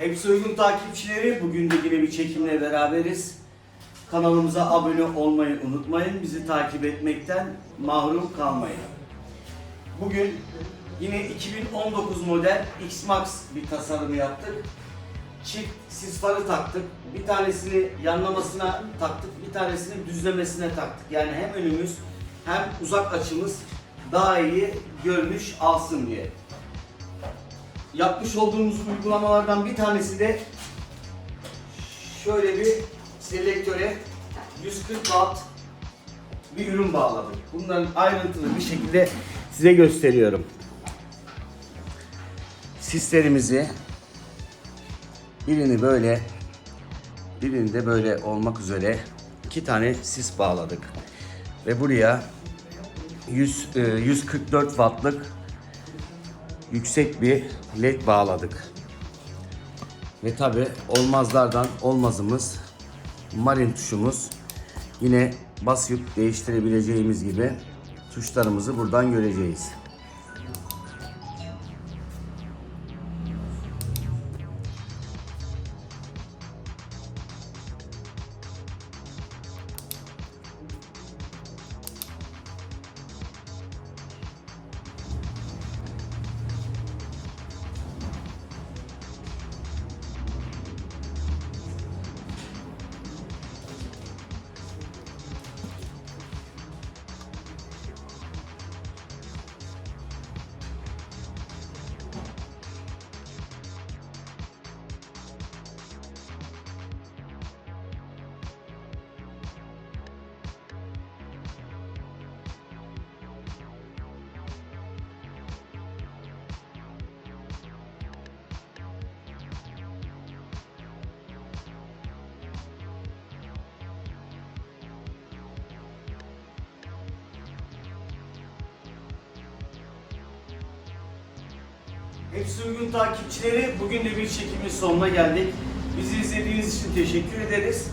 Hepsi uygun takipçileri. Bugün de yine bir çekimle beraberiz. Kanalımıza abone olmayı unutmayın. Bizi takip etmekten mahrum kalmayın. Bugün yine 2019 model X-Max bir tasarımı yaptık. Çift sis farı taktık. Bir tanesini yanlamasına taktık, bir tanesini düzlemesine taktık. Yani hem önümüz hem uzak açımız daha iyi görünüş alsın diye. Yapmış olduğumuz uygulamalardan bir tanesi de şöyle bir selektöre 140 watt bir ürün bağladık. Bunların ayrıntılı bir şekilde size gösteriyorum. Sislerimizi birini böyle birini de böyle olmak üzere iki tane sis bağladık. Ve buraya 100, e, 144 wattlık yüksek bir led bağladık. Ve tabi olmazlardan olmazımız marin tuşumuz. Yine basıp değiştirebileceğimiz gibi tuşlarımızı buradan göreceğiz. Hepsi uygun takipçileri bugün de bir çekimin sonuna geldik. Bizi izlediğiniz için teşekkür ederiz.